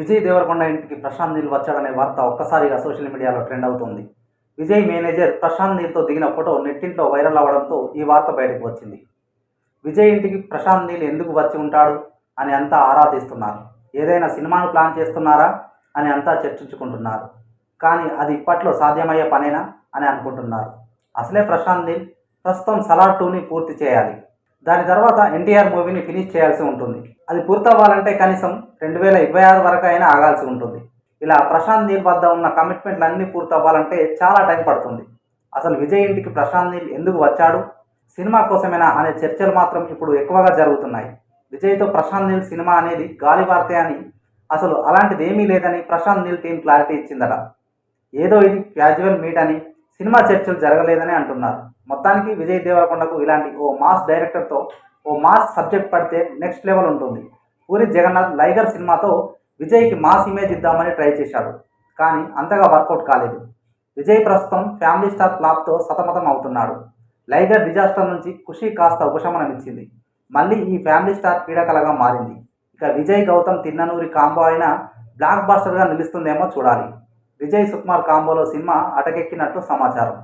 విజయ్ దేవరకొండ ఇంటికి ప్రశాంత్ నీల్ వచ్చాడనే వార్త ఒక్కసారిగా సోషల్ మీడియాలో ట్రెండ్ అవుతుంది. విజయ్ మేనేజర్ ప్రశాంత్ నీల్తో దిగిన ఫోటో నెట్టింట్లో వైరల్ అవ్వడంతో ఈ వార్త బయటకు వచ్చింది. విజయ్ ఇంటికి ప్రశాంత్ నీల్ ఎందుకు వచ్చి ఉంటాడు అని అంతా ఆరా తీస్తున్నారు. ఏదైనా సినిమాను ప్లాన్ చేస్తున్నారా అని అంతా చర్చించుకుంటున్నారు. కానీ అది ఇప్పట్లో సాధ్యమయ్యే పనేనా అని అనుకుంటున్నారు. అసలే ప్రశాంత్ నీల్ ప్రస్తుతం సలార్ టూని పూర్తి చేయాలి. దాని తర్వాత ఎన్టీఆర్ మూవీని ఫినిష్ చేయాల్సి ఉంటుంది. అది పూర్తవ్వాలంటే కనీసం రెండు వేల ఇరవై ఆరు వరకు అయినా ఆగాల్సి ఉంటుంది. ఇలా ప్రశాంత్ నీల్ వద్ద ఉన్న కమిట్మెంట్లు అన్నీ పూర్తవ్వాలంటే చాలా టైం పడుతుంది. అసలు విజయ్ ఇంటికి ప్రశాంత్ నీల్ ఎందుకు వచ్చాడు? సినిమా కోసమేనా అనే చర్చలు మాత్రం ఇప్పుడు ఎక్కువగా జరుగుతున్నాయి. విజయ్తో ప్రశాంత్ నీల్ సినిమా అనేది గాలి వార్తే అని అసలు అలాంటిది ఏమీ లేదని ప్రశాంత్ నీల్ టీం క్లారిటీ ఇచ్చిందట. ఏదో ఇది క్యాజువల్ మీట్ అని సినిమా చర్చలు జరగలేదని అంటున్నారు. మొత్తానికి విజయ్ దేవరకొండకు ఇలాంటి ఓ మాస్ డైరెక్టర్తో ఓ మాస్ సబ్జెక్ట్ పడితే నెక్స్ట్ లెవెల్ ఉంటుంది. పూరి జగన్నాథ్ లైగర్ సినిమాతో విజయ్కి మాస్ ఇమేజ్ ఇద్దామని ట్రై చేశాడు. కానీ అంతగా వర్కౌట్ కాలేదు. విజయ్ ప్రస్తుతం ఫ్యామిలీ స్టార్ ఫ్లాప్తో సతమతం అవుతున్నాడు. లైగర్ డిజాస్టర్ నుంచి ఖుషి కాస్త ఉపశమనం ఇచ్చింది మళ్ళీ ఈ ఫ్యామిలీ స్టార్ క్రీడాకలగా మారింది. ఇక విజయ్ గౌతమ్ తిన్ననూరి కాంబో అయినా బ్లాక్ బాస్టర్గా నిలుస్తుందేమో చూడాలి. విజయ్ సుకుమార్ కాంబోలో సినిమా అటకెక్కినట్టు సమాచారం.